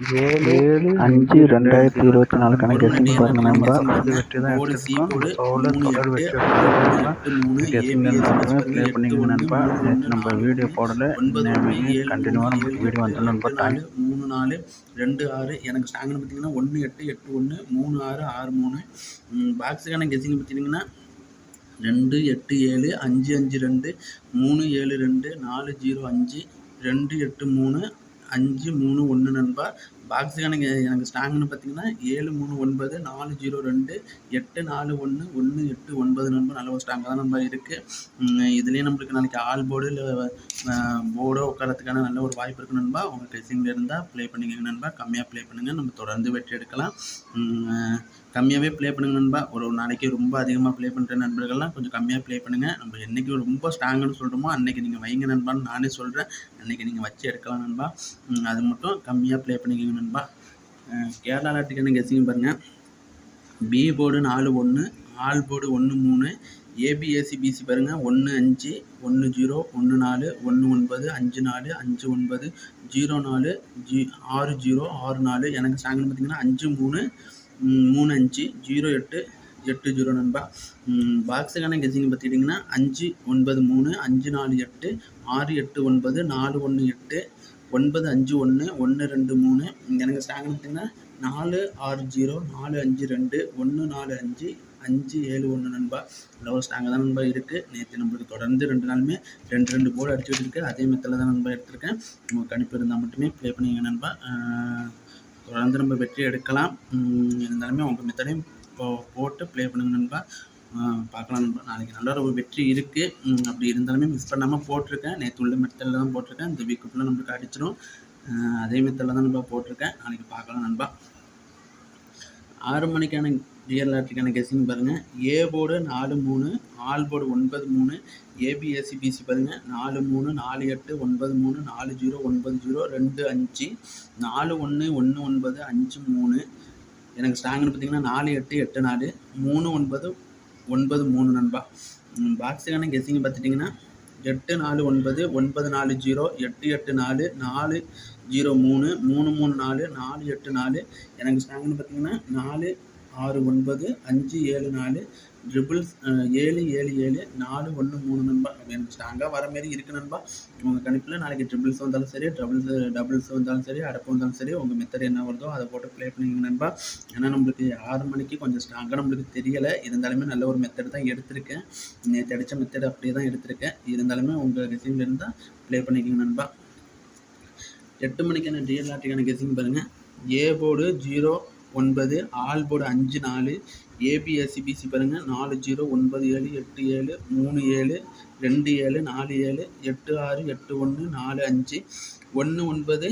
ஏழு அஞ்சு ரெண்டாயிரத்தி இருபத்தி நாலு கணக்கு கெஸ்டிங் பாருங்க நண்பா. போர்டு சி போர்டு தொடர் வெற்றி கெஸ்டிங் ப்ளே பண்ணிக்கங்க நண்பா. நேற்று நம்ம வீடியோ போடல. கண்டினியூவாக நம்மளுக்கு வீடியோ வந்து நண்பா. டைம் மூணு நாலு ரெண்டு ஆறு. எனக்கு ஸ்ட்ராங்னு பார்த்தீங்கன்னா ஒன்று எட்டு எட்டு ஒன்று மூணு ஆறு ஆறு மூணு. பாக்ஸுக்கான கெஸ்டிங் பார்த்தீங்கன்னா ரெண்டு எட்டு ஏழு அஞ்சு அஞ்சு ரெண்டு மூணு ஏழு ரெண்டு நாலு ஜீரோ அஞ்சு ரெண்டு எட்டு மூணு அஞ்சு மூணு ஒன்று நண்பா. பாக்ஸுக்கான எனக்கு ஸ்டாங்குன்னு பார்த்தீங்கன்னா ஏழு மூணு ஒன்பது நாலு ஜீரோ ரெண்டு எட்டு நாலு ஒன்று ஒன்று எட்டு ஒன்பது நண்பா நல்ல ஒரு ஸ்டாங்காக தான் நம்ம இருக்குது இதுலேயே நம்மளுக்கு நாளைக்கு ஆல் போர்டு இல்லை போர்டோ உட்காரத்துக்கான நல்ல ஒரு வாய்ப்பு இருக்குது நண்பா. உங்கள் ட்ரெஸ்ஸிங்கில் இருந்தால் ப்ளே பண்ணிக்கோங்க நண்பா. கம்மியாக ப்ளே பண்ணுங்கள் நம்ம தொடர்ந்து வெற்றி எடுக்கலாம். கம்மியாகவே ப்ளே பண்ணுங்க நண்பா. ஒரு ஒரு நாளைக்கு ரொம்ப அதிகமாக ப்ளே பண்ணுற நண்பர்கள்லாம் கொஞ்சம் கம்மியாக ப்ளே பண்ணுங்கள் நம்ம என்றைக்கு ரொம்ப ஸ்ட்ராங்குன்னு சொல்கிறோமோ அன்றைக்கி நீங்கள் வைங்க நண்பான்னு நானே சொல்கிறேன் அன்றைக்கி நீங்கள் வச்சு எடுக்கலாம் நண்பா. அது மட்டும் கம்மியாக ப்ளே பண்ணிக்கோங்க நண்பா. கேரளா லாட்டுக்கான கெஸ்ஸிங் பாருங்கள் பி போர்டு நாலு ஒன்று ஆல் போர்டு ஒன்று மூணு ஏபிஎஸ்சி பிசி பாருங்கள் ஒன்று அஞ்சு ஒன்று ஜீரோ ஒன்று நாலு ஒன்று ஒன்பது அஞ்சு நாலு அஞ்சு ஒன்பது ஜீரோ நாலு ஜி ஆறு ஜீரோ ஆறு நாலு. எனக்கு ஸ்ட்ராங்னு பார்த்தீங்கன்னா அஞ்சு மூணு மூணு அஞ்சு ஜீரோ எட்டு எட்டு ஜீரோ நண்பா. பாக்ஸுக்கான கெஸிங் பார்த்துக்கிட்டிங்கன்னா அஞ்சு ஒன்பது மூணு அஞ்சு நாலு எட்டு ஆறு எட்டு ஒன்பது நாலு ஒன்று எட்டு ஒன்பது அஞ்சு ஒன்று ஒன்று ரெண்டு மூணு. எனக்கு ஸ்ட்ராங்னு பார்த்தீங்கன்னா நாலு ஆறு ஜீரோ நாலு அஞ்சு ரெண்டு ஒன்று நாலு அஞ்சு அஞ்சு ஏழு ஒன்று நண்பா. லவ் ஸ்ட்ராங்காக தான் நண்பா இருக்குது நேற்று நம்மளுக்கு தொடர்ந்து ரெண்டு நாளுமே ரெண்டு ரெண்டு போர்டு அடிச்சு வச்சுருக்கு அதே மெத்தில் தான் நண்பா எடுத்திருக்கேன். உங்கள் கணிப்பு இருந்தால் மட்டுமே ப்ளே பண்ணிங்க நண்பா. தொடர்ந்து நம்ம வெற்றி எடுக்கலாம். இருந்தாலுமே உங்கள் மெத்தடையும் போ போட்டு ப்ளே பண்ணுங்க நண்பா. பார்க்கலாம். நாளைக்கு நல்ல ஒரு வெற்றி இருக்குது அப்படி இருந்தாலுமே மிஸ் பண்ணாமல் போட்டிருக்கேன். நேற்று உள்ள மெத்தடில் தான் போட்டிருக்கேன். இந்த வீக்குள்ளே நம்மளுக்கு அடிச்சிடும் அதே மெத்தடில் தான் நம்ம போட்டிருக்கேன். நாளைக்கு பார்க்கலாம் நண்பா. ஆறு மணிக்கான ரியல் லாட்ரிக்கான கெஸ்ஸிங் பாருங்கள் ஏ போர்டு நாலு மூணு ஆல் போர்டு ஒன்பது மூணு ஏபிஎஸ்சி பிசி பாருங்கள் நாலு மூணு நாலு எட்டு ஒன்பது மூணு நாலு ஜீரோ ஒன்பது ஜீரோ ரெண்டு அஞ்சு நாலு ஒன்று ஒன்று ஒன்பது அஞ்சு மூணு. எனக்கு ஸ்ட்ராங்னு பார்த்தீங்கன்னா நாலு எட்டு எட்டு நாலு மூணு ஒன்பது ஒன்பது மூணு நண்பா. பாக்ஸுக்கான கெஸ்ஸிங் பார்த்துட்டிங்கன்னா எட்டு நாலு ஒன்பது ஒன்பது நாலு ஜீரோ எட்டு எட்டு நாலு நாலு ஜீரோ மூணு மூணு மூணு நாலு நாலு எட்டு நாலு. எனக்கு ஸ்டாங்குன்னு பார்த்தீங்கன்னா நாலு ஆறு ஒன்பது அஞ்சு ஏழு நாலு ட்ரிபிள்ஸ் ஏழு ஏழு ஏழு நாலு ஒன்று மூணு நண்பா எனக்கு ஸ்ட்ராங்காக வர மாரி இருக்குது நண்பா. உங்கள் கணிப்பில் நாளைக்கு ட்ரிபிள்ஸ் வந்தாலும் சரி டபுள்ஸ் டபுள்ஸ் வந்தாலும் சரி அடப்பு வந்தாலும் சரி உங்கள் மெத்தட் என்ன வருதோ அதை போட்டு ப்ளே பண்ணிங்க நண்பா. ஏன்னா நம்மளுக்கு ஆறு மணிக்கு கொஞ்சம் ஸ்ட்ராங்காக நம்மளுக்கு தெரியலை. இருந்தாலுமே நல்ல ஒரு மெத்தட் தான் எடுத்திருக்கேன். நேற்று அடித்த மெத்தட் அப்படியே தான் எடுத்திருக்கேன். இருந்தாலுமே உங்கள் ரிசீவ்ல இருந்தால் ப்ளே பண்ணிக்கிங்க நண்பா. எட்டு மணிக்கான டிஎல்ஆர்டிக்கான கெஸிங் பாருங்கள் ஏ போர்டு ஜீரோ ஒன்பது ஆல் போர்டு அஞ்சு நாலு ஏபிஎஸ்சிபிசி பாருங்கள் நாலு ஜீரோ ஒன்பது ஏழு எட்டு ஏழு மூணு ஏழு ரெண்டு ஏழு நாலு ஏழு எட்டு ஆறு எட்டு ஒன்று நாலு அஞ்சு. ஒன்று ஒன்பது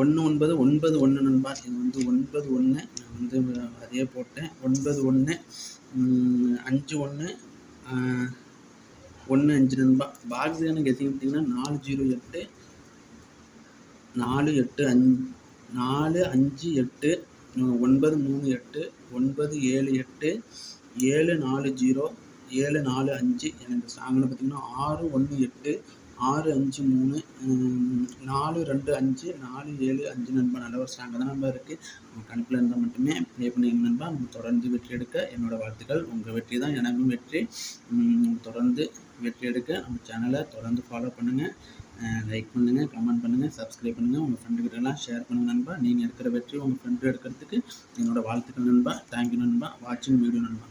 ஒன்று ஒன்பது ஒன்பது ஒன்று நண்பா. இது வந்து ஒன்பது ஒன்று நான் வந்து அதே போட்டேன். ஒன்பது ஒன்று அஞ்சு ஒன்று ஒன்று அஞ்சு நண்பா. பாக்ஸ் எனக்கு எத்தி பார்த்தீங்கன்னா நாலு ஜீரோ எட்டு நாலு எட்டு அஞ்சு நாலு அஞ்சு எட்டு ஒன்பது மூணு எட்டு ஒன்பது ஏழு எட்டு ஏழு நாலு ஜீரோ ஏழு நாலு அஞ்சு எனக்கு சாங்கில் பார்த்திங்கன்னா ஆறு ஒன்று எட்டு ஆறு அஞ்சு மூணு நாலு ரெண்டு அஞ்சு நாலு ஏழு அஞ்சு நண்பா நல்ல ஒரு ஸ்ட்ராங்காக தான் நண்பா இருக்குது உங்கள் கணக்கில் இருந்தால் மட்டுமே ப்ளே பண்ணிங்க நண்பா. தொடர்ந்து வெற்றி எடுக்க என்னோடய வாழ்த்துக்கள். உங்கள் வெற்றி தான் எனக்கும் வெற்றி. தொடர்ந்து வெற்றி எடுக்க நம்ம சேனலை தொடர்ந்து ஃபாலோ பண்ணுங்கள் லைக் பண்ணுங்கள் கமெண்ட் பண்ணுங்கள் சப்ஸ்கிரைப் பண்ணுங்கள் உங்கள் ஃப்ரெண்டுக்கிட்டலாம் ஷேர் பண்ணுங்கள் நண்பா. நீங்கள் எடுக்கிற வெற்றி உங்கள் ஃப்ரெண்டு எடுக்கிறதுக்கு என்னோடய வாழ்த்துக்கள் நண்பா. தேங்க்யூ நண்பா. வாட்சிங் வீடியோ நண்பா.